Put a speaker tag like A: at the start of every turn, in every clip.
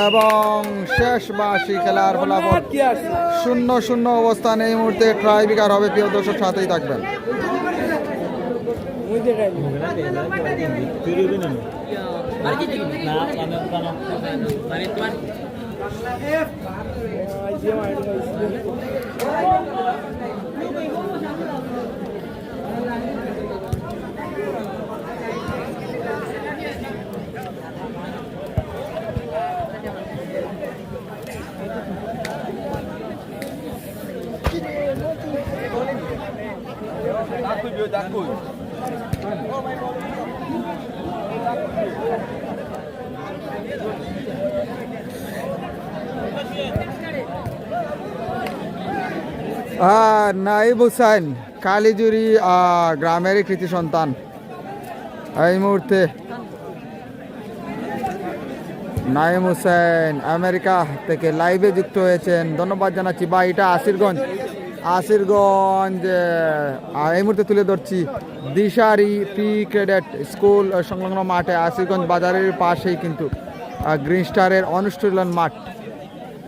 A: এবং শেষ বাসি খেলার ফলাফল শূন্য শূন্য অবস্থান এই মুহূর্তে ট্রাই বিকার হবে। প্রিয় দর্শক সাথেই থাকবেন। আহ, নাইব হুসাইন কালীজুরি আহ, গ্রামেরই কৃতি সন্তান। এই মুহূর্তে নাইম হুসেন আমেরিকা থেকে লাইভে যুক্ত হয়েছেন। ধন্যবাদ জানাচ্ছি। বা এটা আসিরগঞ্জ আসিরগঞ্জ এই মুহূর্তে তুলে ধরছি দিশারি প্রি ক্রেডেট স্কুল সংলগ্ন মাঠে, আসিরগঞ্জ বাজারের পাশেই কিন্তু গ্রিন স্টারের অনুশীলন মাঠ।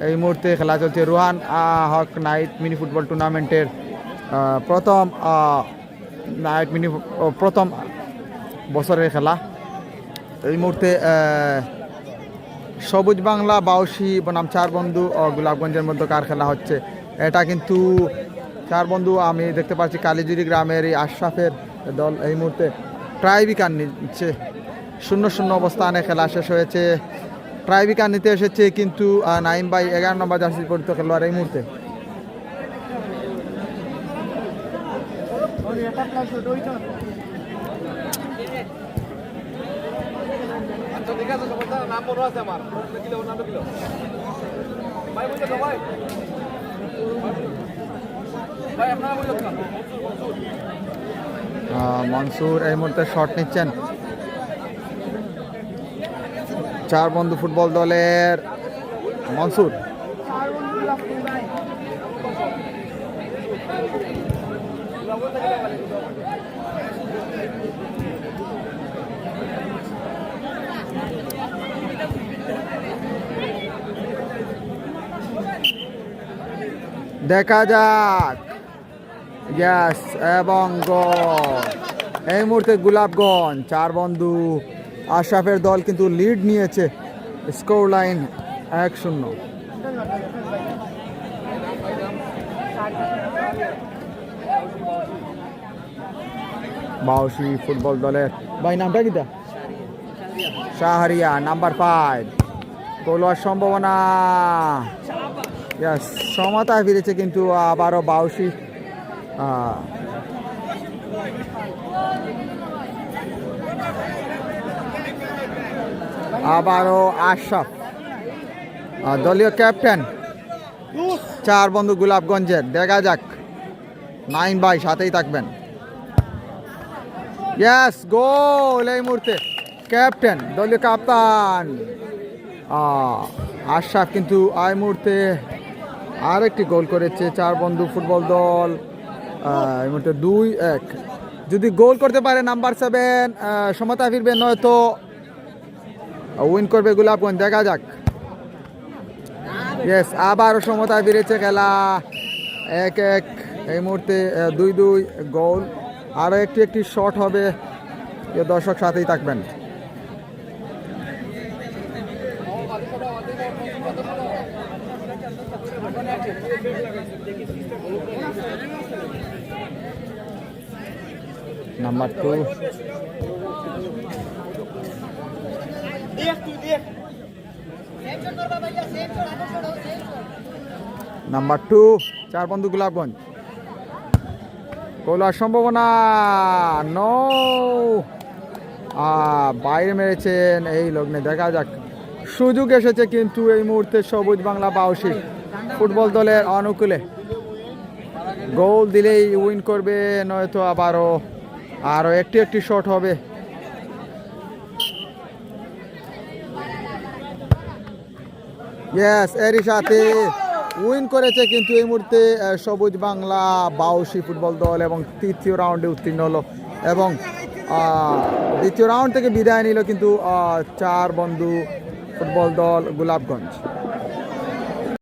A: এই মুহূর্তে খেলা চলছে Ruhan Haque night mini football টুর্নামেন্টের প্রথম নাইট মিনি প্রথম বছরের খেলা। এই মুহূর্তে সবুজ বাংলা বাউসি বনাম চার বন্ধু ও গোলাপগঞ্জের মধ্যে কার খেলা হচ্ছে। এটা কিন্তু চার বন্ধু আমি দেখতে পাচ্ছি কালীজুরি গ্রামের এই আশরাফের দল এই মুহূর্তে ট্রাইবিকার নিচ্ছে। শূন্য শূন্য অবস্থানে খেলা শেষ হয়েছে। ট্রাইবিকার নিতে এসেছে কিন্তু নাইম ভাই এগারো নম্বর জার্সি পরিচিত খেলোয়াড় এই মুহূর্তে। আহ, মনসুর এই মুহূর্তে শট নিচ্ছেন। চার বন্ধু ফুটবল দলের। মনসুর। দেখা যাক। গ্যাস এবং এই মুহূর্তে গোলাপগঞ্জ, চার বন্ধু, আশরাফের দল কিন্তু লিড নিয়েছে। স্কোর লাইন এক শূন্য। বাউসি ফুটবল দলের, ভাই, নামটা কিটা শাহরিয়া। নাম্বার ফাইভ গোল সম্ভাবনা। সমতায় ফিরেছে কিন্তু আবারও বাউসি আবারও আশরাফ দলীয় ক্যাপ্টেন। চার বন্ধু গোলাপগঞ্জের দেখা যাক নাইন বাই সাথেই থাকবেন। ইয়াস গোল এই মুহূর্তে ক্যাপ্টেন দলীয় কাপ্তান। আহ, আশরাফ কিন্তু এই মুহূর্তে আরেকটি গোল করেছে চার বন্ধু ফুটবল দল মুহূর্তে দুই এক। যদি গোল করতে পারে নাম্বার সেভেন সমতা ফিরবে নয়তো উইন করবে গোলাপগঞ্জ দেখা যাক। ইয়েস আবারও সমতায় ফিরেছে খেলা। এক এক, এই মুহূর্তে দুই দুই, গোল। আরও একটি একটি শট হবে। দর্শক, সাথেই থাকবেন। নাম্বার টু নাম্বার টু চার বন্ধু গোলাপগঞ্জ। গোলার সম্ভাবনা নো বাইরে মেরেছেন এই লগ্নে। দেখা যাক। সুযোগ এসেছে কিন্তু এই মুহূর্তে সবুজ বাংলা বাউসি ফুটবল দলের অনুকূলে। গোল দিলেই উইন করবে, নয়তো আবারও, আরও একটি একটি শট হবে। এরই সাথে উইন করেছে কিন্তু এই মুহূর্তে সবুজ বাংলা বাউসি ফুটবল দল এবং তৃতীয় রাউন্ডে উত্তীর্ণ হলো এবং দ্বিতীয় রাউন্ড থেকে বিদায় নিল কিন্তু চার বন্ধু ফুটবল দল গোলাপগঞ্জ।